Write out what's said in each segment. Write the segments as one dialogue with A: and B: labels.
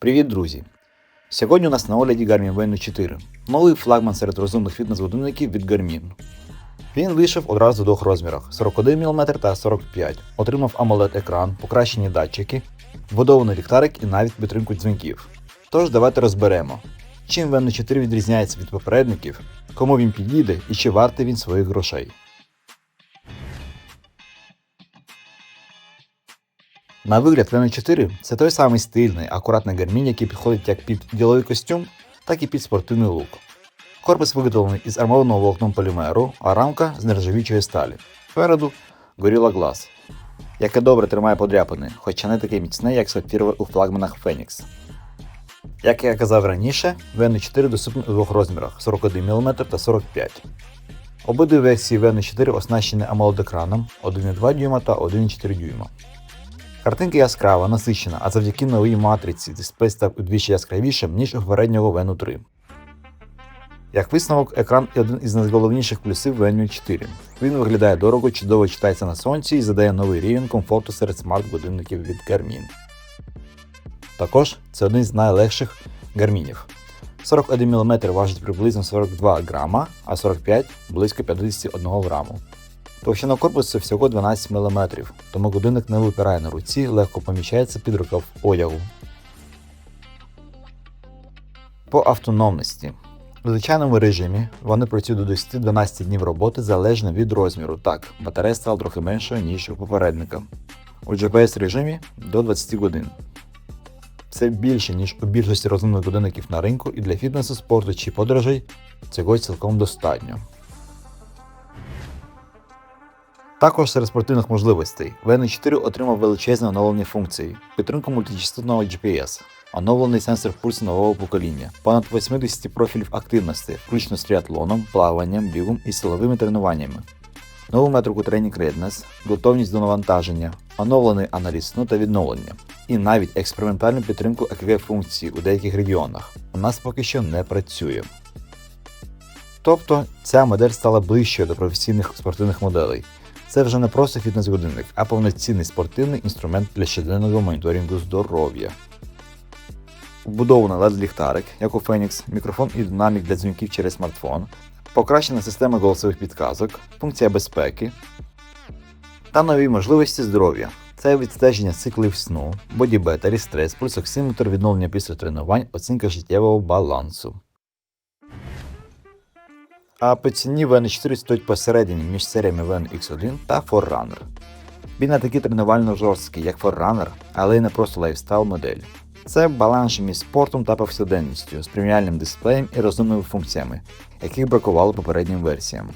A: Привіт, друзі! Сьогодні у нас на огляді Garmin Venu 4, новий флагман серед розумних фітнес-годинників від Garmin. Він вийшов одразу в двох розмірах 41 мм та 45 отримав amoled екран покращені датчики, вбудований ліхтарик і навіть підтримку дзвінків. Тож давайте розберемо, чим Venu 4 відрізняється від попередників, кому він підійде і чи вартий він своїх грошей. На вигляд Venu 4 це той самий стильний, акуратний гармінь, який підходить як під діловий костюм, так і під спортивний лук. Корпус виготовлений із армованого волокном полімеру, а рамка з нержавічої сталі. Спереду Gorilla Glass, яке добре тримає подряпини, хоча не таке міцне, як сапфірове у флагманах Phoenix. Як я казав раніше, Venu 4 доступний у двох розмірах 41 мм та 45 Обидві версії Venu 4 оснащені AMOLED екраном 1,2 дюйма та 1,4 дюйма. Картинка яскрава, насичена, а завдяки новій матриці дисплей став удвічі яскравішим, ніж у попереднього Venu 3. Як висновок, екран один із найголовніших плюсів Venu 4. Він виглядає дорого, чудово читається на сонці і задає новий рівень комфорту серед смарт-годинників від Garmin. Також це один з найлегших гармінів. 41 мм важить приблизно 42 грама, а 45 близько 51 граму. Товщина корпусу всього 12 мм, тому годинник не випирає на руці, легко поміщається під рукав одягу. По автономності. У звичайному режимі вони працюють до 10-12 днів роботи залежно від розміру. Так, батарея стала трохи меншою, ніж у попередника. У GPS режимі до 20 годин. Це більше, ніж у більшості розумних годинників на ринку, і для фітнесу, спорту чи подорожей цього цілком достатньо. Також серед спортивних можливостей Venu 4 отримав величезне оновлення функцій, підтримку мультичастотного GPS, оновлений сенсор пульсу нового покоління, понад 80 профілів активності, включно з тріатлоном, плаванням, бігом і силовими тренуваннями, нову метрику Training Readiness, готовність до навантаження, оновлений аналіз сну та відновлення, і навіть експериментальну підтримку екв функцій у деяких регіонах. У нас поки що не працює. Тобто ця модель стала ближчою до професійних спортивних моделей. Це вже не просто фітнес-годинник, а повноцінний спортивний інструмент для щоденного моніторингу здоров'я. Вбудований led ліхтарик, як у Phoenix, мікрофон і динамік для дзвінків через смартфон, покращена система голосових підказок, функція безпеки та нові можливості здоров'я. Це відстеження циклів сну, боді-бетері, стрес, пульсоксиметр, відновлення після тренувань, оцінка життєвого балансу. А по ціні Venu 4 стоїть посередині між серіями Venu X1 та Forerunner. Він не такий тренувально жорсткий, як Forerunner, але й не просто лайфстайл модель. Це баланс між спортом та повсякденністю з преміальним дисплеєм і розумними функціями, яких бракувало попереднім версіям.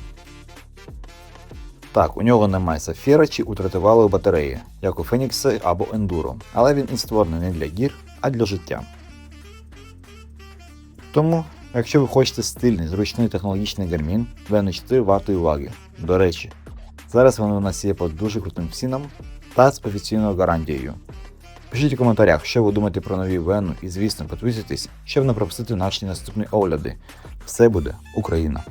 A: Так, у нього немає сафіра чи утративалої батареї, як у Phoenix або Enduro, але він і створений не для гір, а для життя. Тому, якщо ви хочете стильний, зручний технологічний гармін, Вену 4 вартої уваги. До речі, зараз вони у нас є по дуже крутим цінам та з офіційною гарантією. Пишіть у коментарях, що ви думаєте про нові Вену і, звісно, підписуйтесь, щоб не пропустити наші наступні огляди. Все буде Україна!